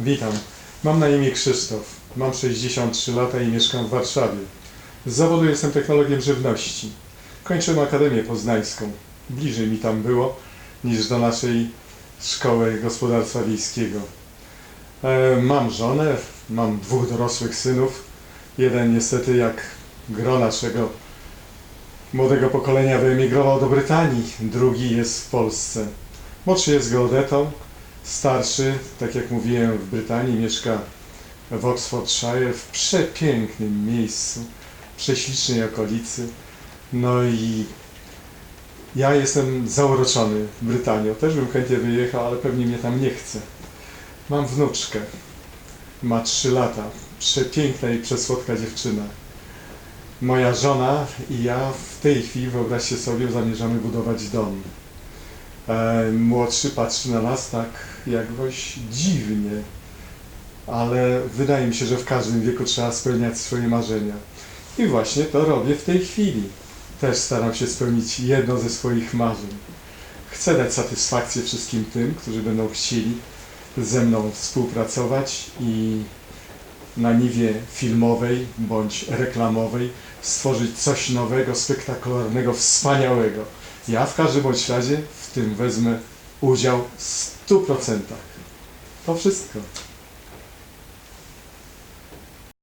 Witam. Mam na imię Krzysztof. Mam 63 lata i mieszkam w Warszawie. Z zawodu jestem technologiem żywności. Kończyłem Akademię Poznańską. Bliżej mi tam było niż do naszej szkoły gospodarstwa wiejskiego. E, mam żonę, mam dwóch dorosłych synów. Jeden niestety jak gro naszego młodego pokolenia wyemigrował do Brytanii, drugi jest w Polsce. Młodszy jest geodetą, starszy, tak jak mówiłem, w Brytanii mieszka w Oxfordshire, w przepięknym miejscu, prześlicznej okolicy. No i ja jestem zauroczony Brytanią. Też bym chętnie wyjechał, ale pewnie mnie tam nie chce. Mam wnuczkę. Ma 3 lata. Przepiękna i przesłodka dziewczyna. Moja żona i ja w tej chwili, wyobraźcie sobie, zamierzamy budować dom. E, młodszy patrzy na nas tak jakoś dziwnie, ale wydaje mi się, że w każdym wieku trzeba spełniać swoje marzenia. I właśnie to robię w tej chwili. Też staram się spełnić jedno ze swoich marzeń. Chcę dać satysfakcję wszystkim tym, którzy będą chcieli ze mną współpracować i na niwie filmowej bądź reklamowej stworzyć coś nowego, spektakularnego, wspaniałego. Ja w każdym bądź razie w tym wezmę udział w 100%. To wszystko.